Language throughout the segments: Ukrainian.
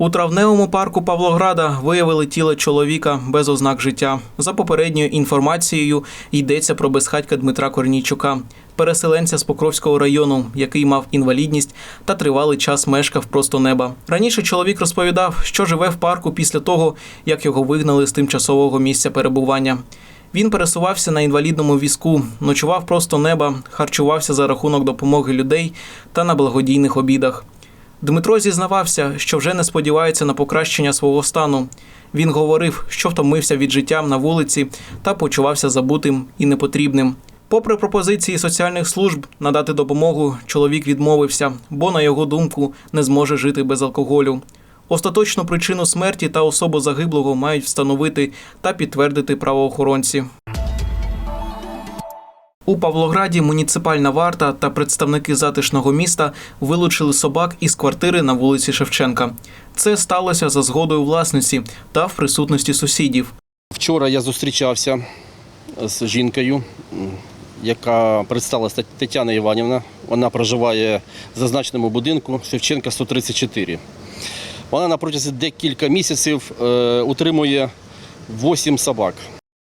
У травневому парку Павлограда виявили тіло чоловіка без ознак життя. За попередньою інформацією йдеться про безхатька Дмитра Корнійчука, переселенця з Покровського району, який мав інвалідність та тривалий час мешкав просто неба. Раніше чоловік розповідав, що живе в парку після того, як його вигнали з тимчасового місця перебування. Він пересувався на інвалідному візку, ночував просто неба, харчувався за рахунок допомоги людей та на благодійних обідах. Дмитро зізнавався, що вже не сподівається на покращення свого стану. Він говорив, що втомився від життя на вулиці та почувався забутим і непотрібним. Попри пропозиції соціальних служб надати допомогу, чоловік відмовився, бо, на його думку, не зможе жити без алкоголю. Остаточну причину смерті та особу загиблого мають встановити та підтвердити правоохоронці. У Павлограді муніципальна варта та представники затишного міста вилучили собак із квартири на вулиці Шевченка. Це сталося за згодою власниці та в присутності сусідів. Вчора я зустрічався з жінкою, яка представилася Тетяна Іванівна. Вона проживає в зазначеному будинку Шевченка 134. Вона на протязі декілька місяців е, утримує 8 собак.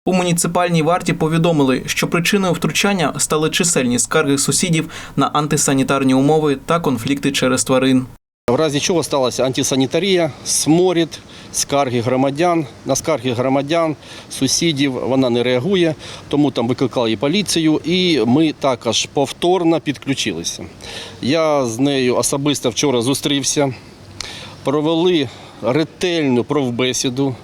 У муніципальній варті повідомили, що причиною втручання стали чисельні скарги сусідів на антисанітарні умови та конфлікти через тварин. В разі чого сталася антисанітарія, сморід, скарги громадян. На скарги громадян, сусідів вона не реагує, тому там викликали і поліцію, і ми також повторно підключилися. Я з нею особисто вчора зустрівся, провели ретельну правбесіду,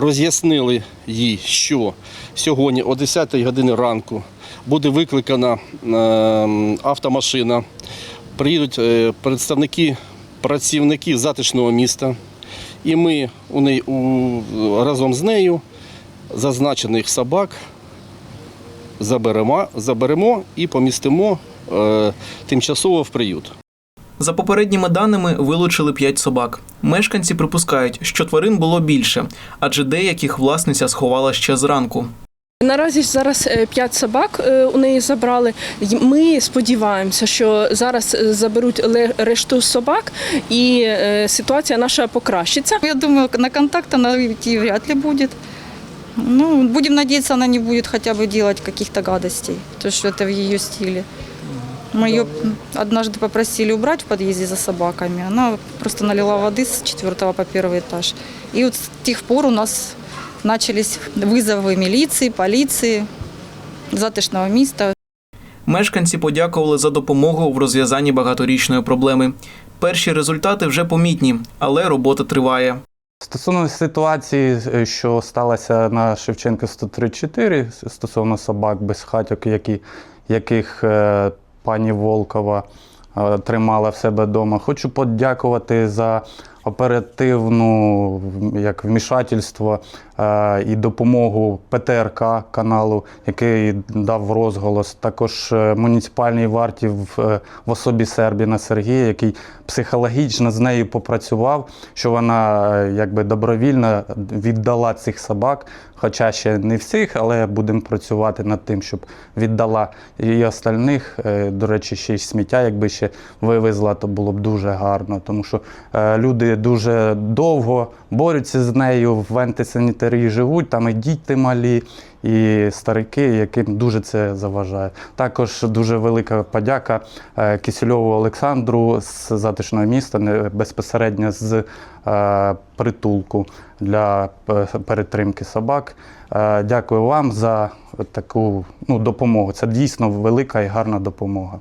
роз'яснили їй, що сьогодні о 10 годині ранку буде викликана е, автомашина. Приїдуть е, представники працівники затишного міста, і ми у неї, у, разом з нею зазначених собак заберемо, заберемо і помістимо е, тимчасово в приют. За попередніми даними вилучили п'ять собак. Мешканці припускають, що тварин було більше, адже деяких власниця сховала ще зранку. Наразі зараз е, п'ять собак е, у неї забрали. Ми сподіваємося, що зараз е, заберуть ле- решту собак, і ситуація наша покращиться. Я думаю, на контакт она идти вряд ли будет. Ну, будем надеяться, она не будет хотя бы делать каких-то гадостей, то что это в ее стиле. Мы ее однажды попросили убрать в подъезде за собаками. Она просто налила воды с четвертого по первый этаж. И вот с тех пор у нас начались вызовы милиции, полиции, затишного места. Мешканці подякували за допомогу в розв'язанні багаторічної проблеми. Перші результати вже помітні, але робота триває. Стосовно ситуації, е, що сталося на Шевченка 134, стосовно собак без хатьок, які, яких е, пані Волкова е, тримала в себе вдома, хочу подякувати за оперативну як вмішательство е, і допомогу ПТРК каналу, який дав розголос. Також е, муніципальній варті в, е, в особі Сербіна Сергія, який психологічно з нею попрацював, що вона якби добровільно віддала цих собак, хоча ще не всіх, але будемо працювати над тим, щоб віддала і остальних. До речі, ще й сміття, якби ще вивезла, то було б дуже гарно, тому що е, дуже довго борються з нею в антисанітарії живуть, там і діти малі, і старики, яким дуже це заважає. Також дуже велика подяка е, Кисельову Олександру з затишного міста, безпосередньо з е, притулку для е, перетримки собак. Дякую вам за таку ну, допомогу. Це дійсно велика і гарна допомога.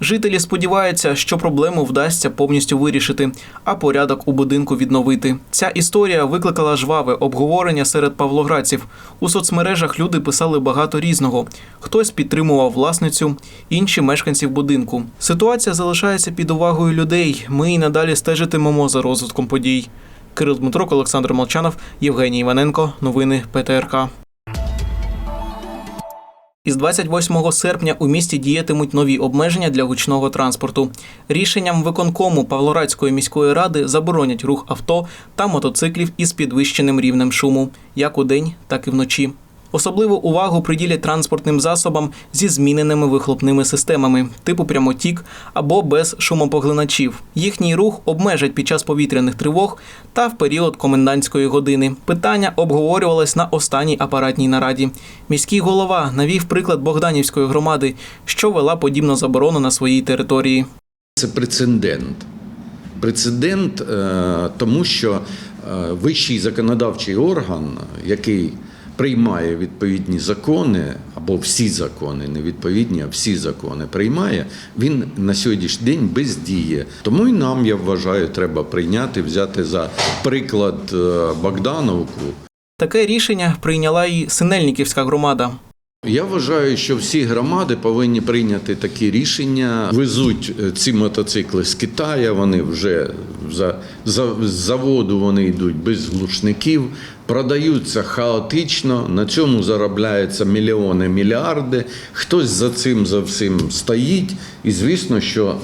Жителі сподіваються, що проблему вдасться повністю вирішити, а порядок у будинку відновити. Ця історія викликала жваве обговорення серед павлоградців. У соцмережах люди писали багато різного. Хтось підтримував власницю, інші мешканців будинку. Ситуація залишається під увагою людей. Ми і надалі стежитимемо за розвитком подій. Кирил Дмитрук, Олександр Молчанов, Євгеній Іваненко. Новини ПТРК. Із 28 серпня у місті діятимуть нові обмеження для гучного транспорту. Рішенням виконкому Павлорадської міської ради заборонять рух авто та мотоциклів із підвищеним рівнем шуму як у день, так і вночі. Особливу увагу приділять транспортним засобам зі зміненими вихлопними системами, типу прямотік або без шумопоглиначів. Їхній рух обмежать під час повітряних тривог та в період комендантської години. Питання обговорювалось на останній апаратній нараді. Міський голова навів приклад Богданівської громади, що вела подібну заборону на своїй території. Це прецедент. Прецедент, е, тому що е, вищий законодавчий орган, який приймає відповідні закони, або всі закони, не відповідні, а всі закони приймає, він на сьогоднішній день бездіє. Тому і нам, я вважаю, треба прийняти, взяти за приклад е, Богдановку. Таке рішення прийняла і Синельниківська громада. Я вважаю, що всі громади повинні прийняти такі рішення. Везуть е, ці мотоцикли з Китаю. Вони вже за, за заводу вони йдуть без глушників, продаються хаотично. На цьому заробляються мільйони, мільярди. Хтось за цим за всім стоїть, і звісно, що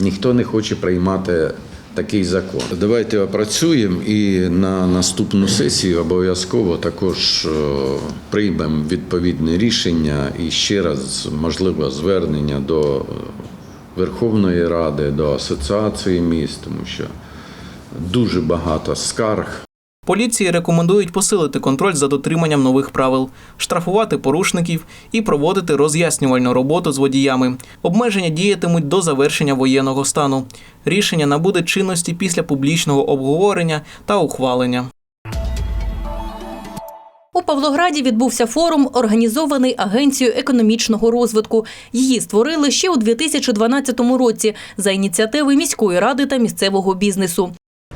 ніхто не хоче приймати такий закон. Давайте опрацюємо і на наступну сесію обов'язково також е, приймемо відповідне рішення і ще раз, можливо, звернення до е, Верховної Ради, до Асоціації міст, тому що дуже багато скарг. Поліції рекомендують посилити контроль за дотриманням нових правил, штрафувати порушників і проводити роз'яснювальну роботу з водіями. Обмеження діятимуть до завершення воєнного стану. Рішення набуде чинності після публічного обговорення та ухвалення. У Павлограді відбувся форум, організований Агенцією економічного розвитку. Її створили ще у 2012 році за ініціативи міської ради та місцевого бізнесу.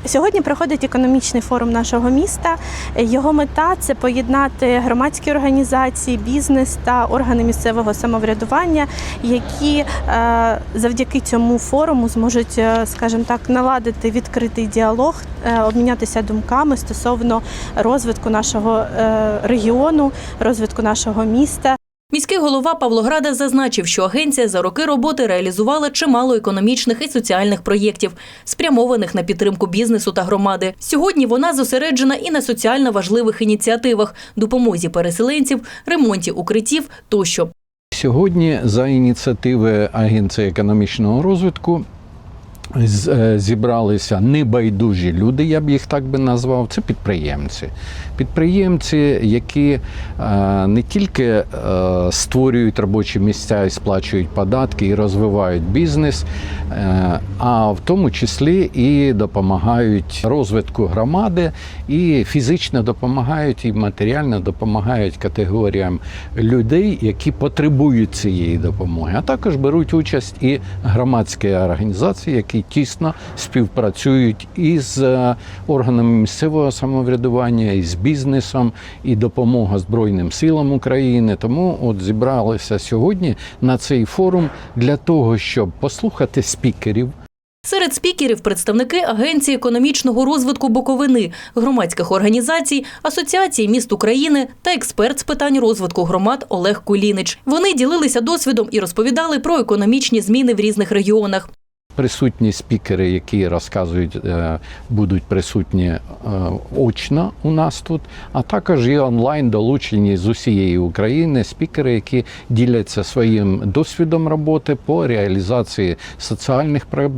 Сьогодні проходить економічний форум нашого міста. Його мета це поєднати громадські організації, бізнес та органи місцевого самоврядування, які е, завдяки цьому форуму зможуть, е, скажімо так, наладити відкритий діалог, е, обмінятися думками стосовно розвитку нашого регіону, розвитку нашого міста. Міський голова Павлограда зазначив, що агенція за роки роботи реалізувала чимало економічних і соціальних проєктів, спрямованих на підтримку бізнесу та громади. Сьогодні вона зосереджена і на соціально важливих ініціативах, допомозі переселенців, ремонті укриттів тощо. Сьогодні за ініціативи Агенції економічного розвитку зібралися небайдужі люди, я б їх так би назвав. Це підприємці. Підприємці, які е, не тільки е, створюють робочі місця і сплачують податки і розвивають бізнес, е, а в тому числі і допомагають розвитку громади, і фізично допомагають, і матеріально допомагають категоріям людей, які потребують цієї допомоги. А також беруть участь і громадські організації, які тісно співпрацюють із е, органами місцевого самоврядування, із бізнесом, і допомога Збройним силам України. Тому от зібралися сьогодні на цей форум для того, щоб послухати спікерів. Серед спікерів представники Агенції економічного розвитку Буковини, громадських організацій, Асоціації міст України та експерт з питань розвитку громад Олег Кулінич. Вони ділилися досвідом і розповідали про економічні зміни в різних регіонах. Присутні спікери, які розказують, е, будуть присутні е, очно у нас тут, а також і онлайн долучені з усієї України спікери, які діляться своїм досвідом роботи по реалізації соціальних е,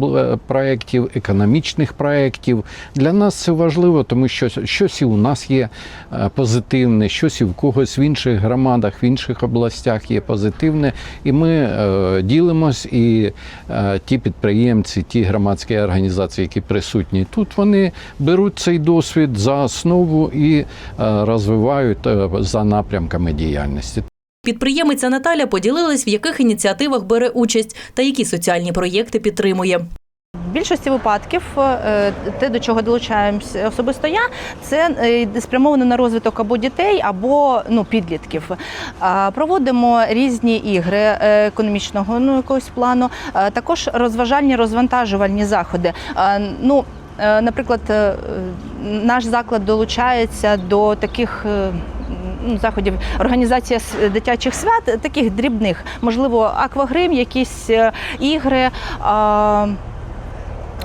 проєктів, економічних проєктів. Для нас це важливо, тому що щось і у нас є позитивне, щось і в когось в інших громадах, в інших областях є позитивне, і ми ділимось і ті підприємці, ті громадські організації, які присутні тут, вони беруть цей досвід за основу і е, розвивають е, за напрямками діяльності. Підприємиця Наталя поділилась, в яких ініціативах бере участь та які соціальні проєкти підтримує. Більшості випадків е, те, до чого долучаємося особисто я, це е, спрямовано на розвиток або дітей, або ну, підлітків. Проводимо різні ігри е, економічного ну, якогось плану, також розважальні розвантажувальні заходи. Ну, Наприклад, наш заклад долучається до таких ну, заходів організація дитячих свят, таких дрібних, можливо, аквагрим, якісь ігри.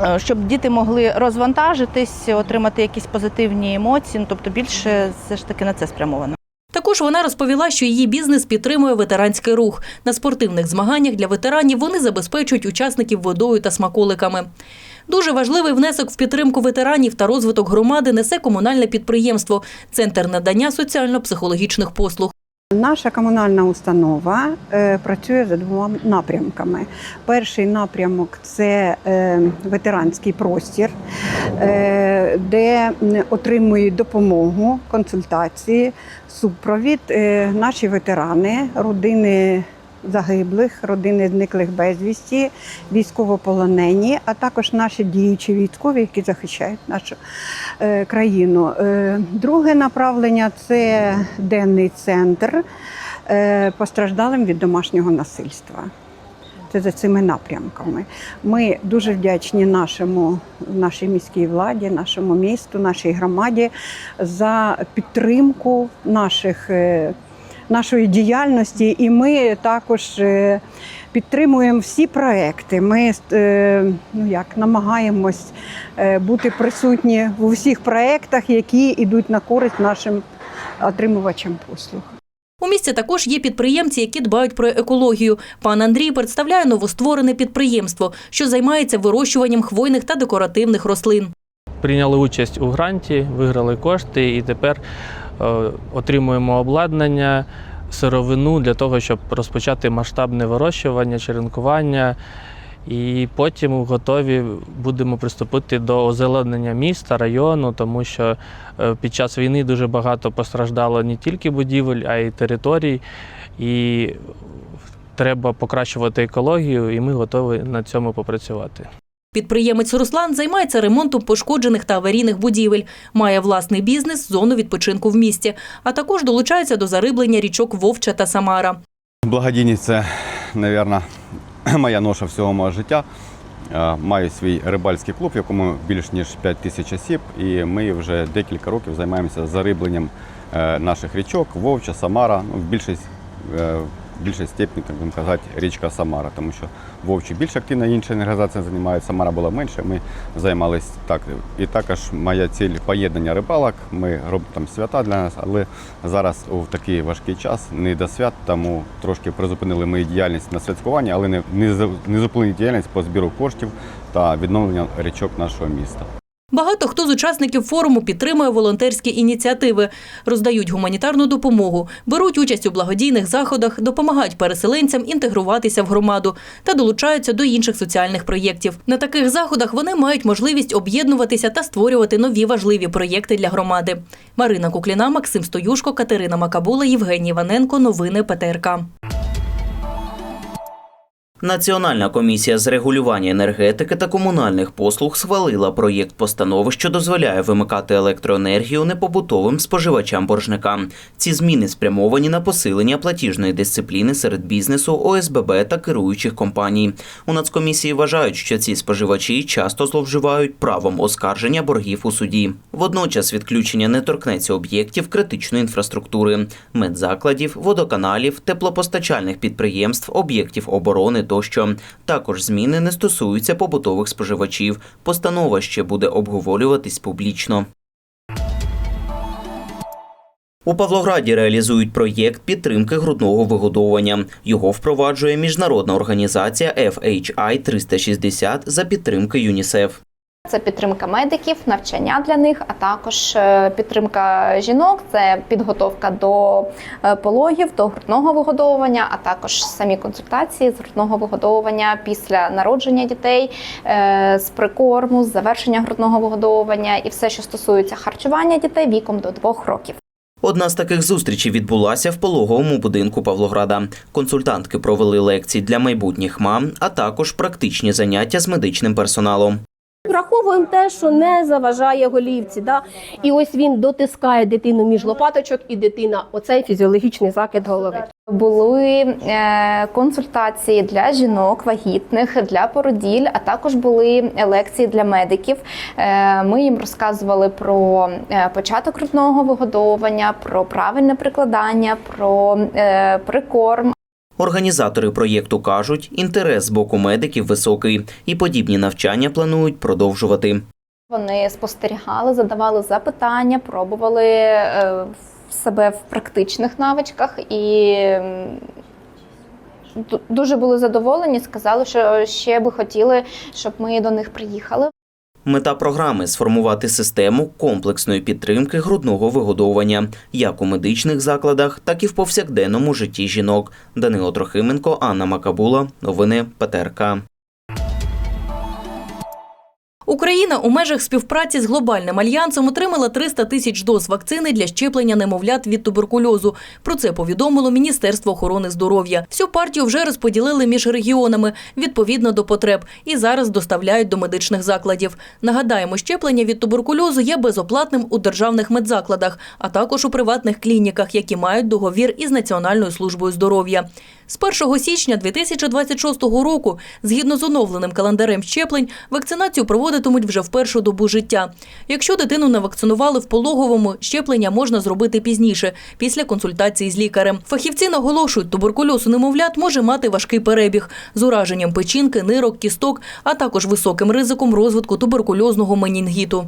Е, Щоб діти могли розвантажитись, отримати якісь позитивні емоції, ну, тобто більше все ж таки на це спрямовано. Також вона розповіла, що її бізнес підтримує ветеранський рух. На спортивних змаганнях для ветеранів вони забезпечують учасників водою та смаколиками. Дуже важливий внесок в підтримку ветеранів та розвиток громади несе комунальне підприємство Центр надання соціально-психологічних послуг. Наша комунальна установа е, працює за двома напрямками. Перший напрямок це е, ветеранський простір, е, де отримують допомогу, консультації, супровід наші ветерани, родини загиблих, родини зниклих безвісті, військовополонені, а також наші діючі військові, які захищають нашу е, країну. Е, Друге направлення це денний центр е, постраждалим від домашнього насильства. Це за цими напрямками. Ми дуже вдячні нашому, нашій міській владі, нашому місту, нашій громаді за підтримку наших, нашої діяльності. І ми також е, підтримуємо всі проекти. Ми е, ну як, намагаємось е, бути присутні в усіх проектах, які йдуть на користь нашим отримувачам послуг. У місті також є підприємці, які дбають про екологію. Пан Андрій представляє новостворене підприємство, що займається вирощуванням хвойних та декоративних рослин. прийняли участь у гранті, виграли кошти і тепер отримуємо обладнання, сировину для того, щоб розпочати масштабне вирощування, черенкування. І потім готові будемо приступити до озеленення міста, району, тому що е, під час війни дуже багато постраждало не тільки будівель, а й територій. І треба покращувати екологію, і ми готові на цьому попрацювати. Підприємець Руслан займається ремонтом пошкоджених та аварійних будівель, має власний бізнес, зону відпочинку в місті, а також долучається до зариблення річок Вовча та Самара. Благодійність це, мабуть, моя ноша всього мого життя. Е, Маю свій рибальський клуб, в якому більш ніж 5 тисяч осіб, і ми вже декілька років займаємося зарибленням е, наших річок, Вовча, Самара. Ну, в більшість, е, в більшій степені, так будемо казати, річка Самара, тому що Вовчі більш активно інші організації займаються, Самара була менше, ми займалися так. І також моя ціль поєднання рибалок. Ми робимо там свята для нас, але зараз у такий важкий час не до свят, тому трошки призупинили мою діяльність на святкування, але не, не, не зупинили діяльність по збіру коштів та відновлення річок нашого міста. Багато хто з учасників форуму підтримує волонтерські ініціативи, роздають гуманітарну допомогу, беруть участь у благодійних заходах, допомагають переселенцям інтегруватися в громаду та долучаються до інших соціальних проєктів. На таких заходах вони мають можливість об'єднуватися та створювати нові важливі проєкти для громади. Марина Кукліна, Максим Стоюшко, Катерина Макабула, Євгеній Іваненко. Новини ПТРК. Національна комісія з регулювання енергетики та комунальних послуг схвалила проєкт постанови, що дозволяє вимикати електроенергію непобутовим споживачам боржника. Ці зміни спрямовані на посилення платіжної дисципліни серед бізнесу, ОСББ та керуючих компаній. У нацкомісії вважають, що ці споживачі часто зловживають правом оскарження боргів у суді. Водночас відключення не торкнеться об'єктів критичної інфраструктури, медзакладів, водоканалів, теплопостачальних підприємств, об'єктів оборони тощо. Також зміни не стосуються побутових споживачів. Постанова ще буде обговорюватись публічно. У Павлограді реалізують проєкт підтримки грудного вигодовування. Його впроваджує міжнародна організація FHI 360 за підтримки ЮНІСЕФ. Це підтримка медиків, навчання для них, а також е, підтримка жінок, це підготовка до е, пологів, до грудного вигодовування, а також самі консультації з грудного вигодовування після народження дітей, е, з прикорму, з завершення грудного вигодовування і все, що стосується харчування дітей віком до двох років. Одна з таких зустрічей відбулася в пологовому будинку Павлограда. Консультантки провели лекції для майбутніх мам, а також практичні заняття з медичним персоналом. Враховуємо те, що не заважає голівці. Да? І ось він дотискає дитину між лопаточок, і дитина оцей фізіологічний закид голови. Були е, консультації для жінок вагітних, для породіль, а також були лекції для медиків. Е, Ми їм розказували про е, початок грудного вигодовування, про правильне прикладання, про е, прикорм. Організатори проєкту кажуть, інтерес з боку медиків високий, і подібні навчання планують продовжувати. Вони спостерігали, задавали запитання, пробували е, себе в практичних навичках і дуже були задоволені. Сказали, що ще би хотіли, щоб ми до них приїхали. Мета програми сформувати систему комплексної підтримки грудного вигодовування як у медичних закладах, так і в повсякденному житті жінок. Данило Трохименко, Анна Макабула. Новини ПТРК. Україна у межах співпраці з глобальним альянсом отримала 300 тисяч доз вакцини для щеплення немовлят від туберкульозу. Про це повідомило Міністерство охорони здоров'я. Всю партію вже розподілили між регіонами відповідно до потреб і зараз доставляють до медичних закладів. Нагадаємо, щеплення від туберкульозу є безоплатним у державних медзакладах, а також у приватних клініках, які мають договір із Національною службою здоров'я. З 1 січня 2026 року, згідно з оновленим календарем щеплень, вакцинацію проводитимуть вже в першу добу життя. Якщо дитину не вакцинували в пологовому, щеплення можна зробити пізніше, після консультації з лікарем. Фахівці наголошують, туберкульоз у немовлят може мати важкий перебіг з ураженням печінки, нирок, кісток, а також високим ризиком розвитку туберкульозного менінгіту.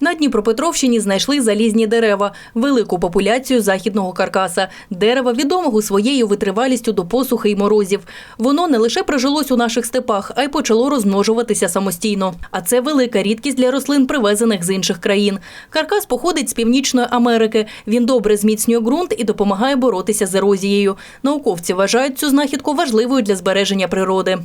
На Дніпропетровщині знайшли залізні дерева, велику популяцію західного каркаса. Дерева відомого своєю витривалістю до посухи й морозів. Воно не лише прижилось у наших степах, а й почало розмножуватися самостійно. А це велика рідкість для рослин, привезених з інших країн. Каркас походить з Північної Америки. Він добре зміцнює ґрунт і допомагає боротися з ерозією. Науковці вважають цю знахідку важливою для збереження природи.